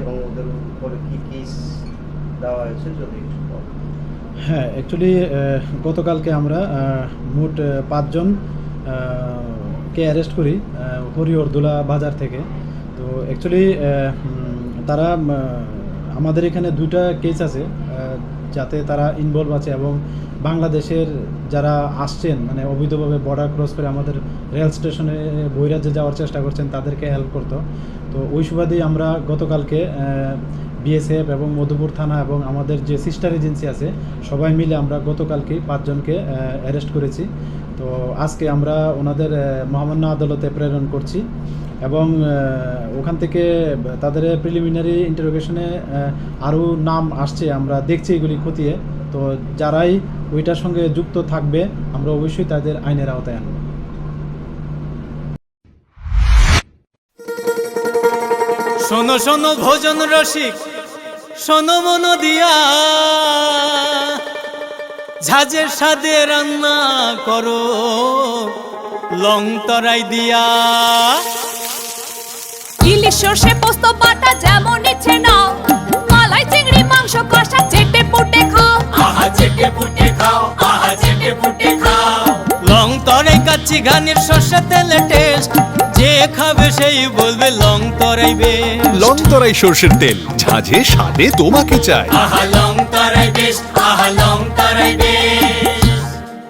এবং ওদের উপরে কি কেস দেওয়া হয়েছে হ্যাঁ অ্যাকচুয়ালি গতকালকে আমরা মোট পাঁচজন কে অ্যারেস্ট করি হরিহরদোলা বাজার থেকে। তো অ্যাকচুয়ালি তারা আমাদের এখানে দুইটা কেস আছে। যাতে তারা ইনভলভ আছে এবং বাংলাদেশের যারা আসছেন মানে অবৈধভাবে বর্ডার ক্রস করে আমাদের রেল স্টেশনে বৈরাজ্যে যাওয়ার চেষ্টা করছেন, তাদেরকে হেল্প করতো। তো ওই সুবাদেই আমরা গতকালকে বিএসএফ এবং মধুপুর থানা এবং আমাদের যে সিস্টার এজেন্সি আছে, সবাই মিলে আমরা গতকালকে পাঁচজনকে অ্যারেস্ট করেছি। তো আজকে আমরা ওনাদের মহামান্য আদালতে প্রেরণ করছি এবং ওখান থেকে তাদের প্রিলিমিনারি ইন্টারোগেশনে আরও নাম আসছে, আমরা দেখছি এগুলি খতিয়ে। তো যারাই ওইটার সঙ্গে যুক্ত থাকবে, আমরা অবশ্যই তাদের আইনের আওতায় আনব। শোনো শোনো, ভোজন রসিক। শোনো মন দিয়া। ঝাঁজের সাদে রান্না করো, লং তরাই দিয়া। ইলিশ সর্ষে পোস্ত পাটা যেমন ইচ্ছে নাও। কাচ্চি ঘানির সর্ষে তেলে টেস্ট যে খাবে সেই বলবে লং তরাইবে লং তরাই সর্ষের তেল। ঝাঁঝে স্বাদে তোমাকে চাই। আহা লং তরাই বেশ আহা